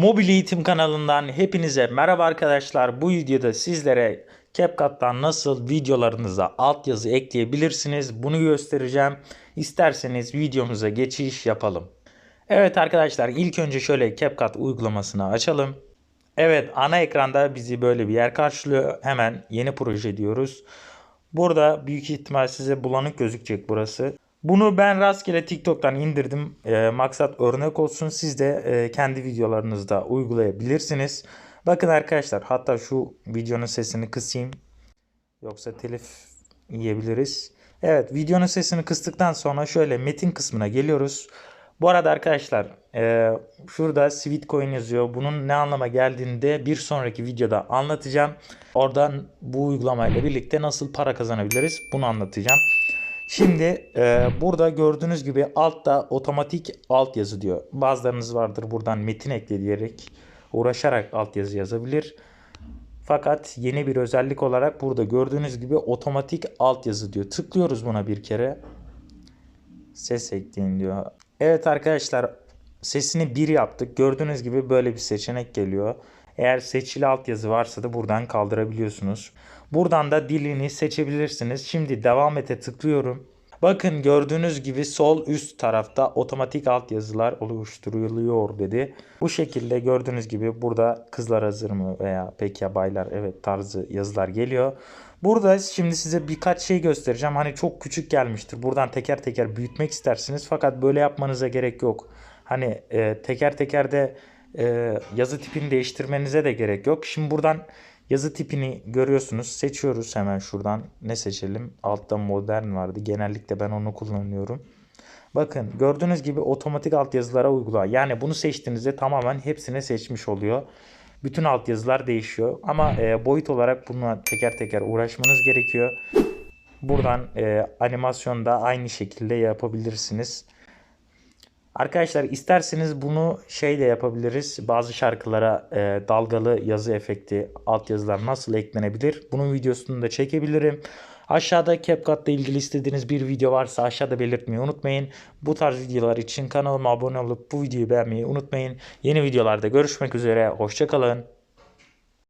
Mobil Eğitim kanalından hepinize merhaba arkadaşlar. Bu videoda sizlere CapCut'tan nasıl videolarınıza altyazı ekleyebilirsiniz bunu göstereceğim. İsterseniz videomuza geçiş yapalım. Evet arkadaşlar ilk önce şöyle CapCut uygulamasını açalım. Evet ana ekranda bizi böyle bir yer karşılıyor. Hemen yeni proje diyoruz. Burada büyük ihtimal size bulanık gözükecek burası. Bunu ben rastgele TikTok'tan indirdim. Ee, maksat örnek olsun. Siz de e, kendi videolarınızda uygulayabilirsiniz. Bakın arkadaşlar hatta şu videonun sesini kısayım. Yoksa telif yiyebiliriz. Evet videonun sesini kıstıktan sonra şöyle metin kısmına geliyoruz. Bu arada arkadaşlar e, şurada Sweetcoin yazıyor. Bunun ne anlama geldiğini de bir sonraki videoda anlatacağım. Oradan bu uygulamayla birlikte nasıl para kazanabiliriz bunu anlatacağım. Şimdi e, burada gördüğünüz gibi altta otomatik altyazı diyor. Bazılarınız vardır buradan metin ekle diyerek uğraşarak altyazı yazabilir. Fakat yeni bir özellik olarak burada gördüğünüz gibi otomatik altyazı diyor. Tıklıyoruz buna bir kere. Ses ekleyin diyor. Evet arkadaşlar sesini 1 yaptık. Gördüğünüz gibi böyle bir seçenek geliyor. Eğer seçili altyazı varsa da buradan kaldırabiliyorsunuz. Buradan da dilini seçebilirsiniz. Şimdi devam ete tıklıyorum. Bakın gördüğünüz gibi sol üst tarafta otomatik altyazılar oluşturuluyor dedi. Bu şekilde gördüğünüz gibi burada kızlar hazır mı veya peki ya baylar evet tarzı yazılar geliyor. Burada şimdi size birkaç şey göstereceğim. Hani çok küçük gelmiştir. Buradan teker teker büyütmek istersiniz. Fakat böyle yapmanıza gerek yok. Hani e, teker teker de e, yazı tipini değiştirmenize de gerek yok. Şimdi buradan yazı tipini görüyorsunuz. Seçiyoruz hemen şuradan. Ne seçelim? Altta modern vardı. Genellikle ben onu kullanıyorum. Bakın gördüğünüz gibi otomatik altyazılara uygula. Yani bunu seçtiğinizde tamamen hepsini seçmiş oluyor. Bütün altyazılar değişiyor. Ama e, boyut olarak bununla teker teker uğraşmanız gerekiyor. Buradan e, animasyonda aynı şekilde yapabilirsiniz. Arkadaşlar isterseniz bunu şey de yapabiliriz. Bazı şarkılara e, dalgalı yazı efekti, altyazılar nasıl eklenebilir? Bunun videosunu da çekebilirim. Aşağıda CapCut ile ilgili istediğiniz bir video varsa aşağıda belirtmeyi unutmayın. Bu tarz videolar için kanalıma abone olup bu videoyu beğenmeyi unutmayın. Yeni videolarda görüşmek üzere. Hoşçakalın.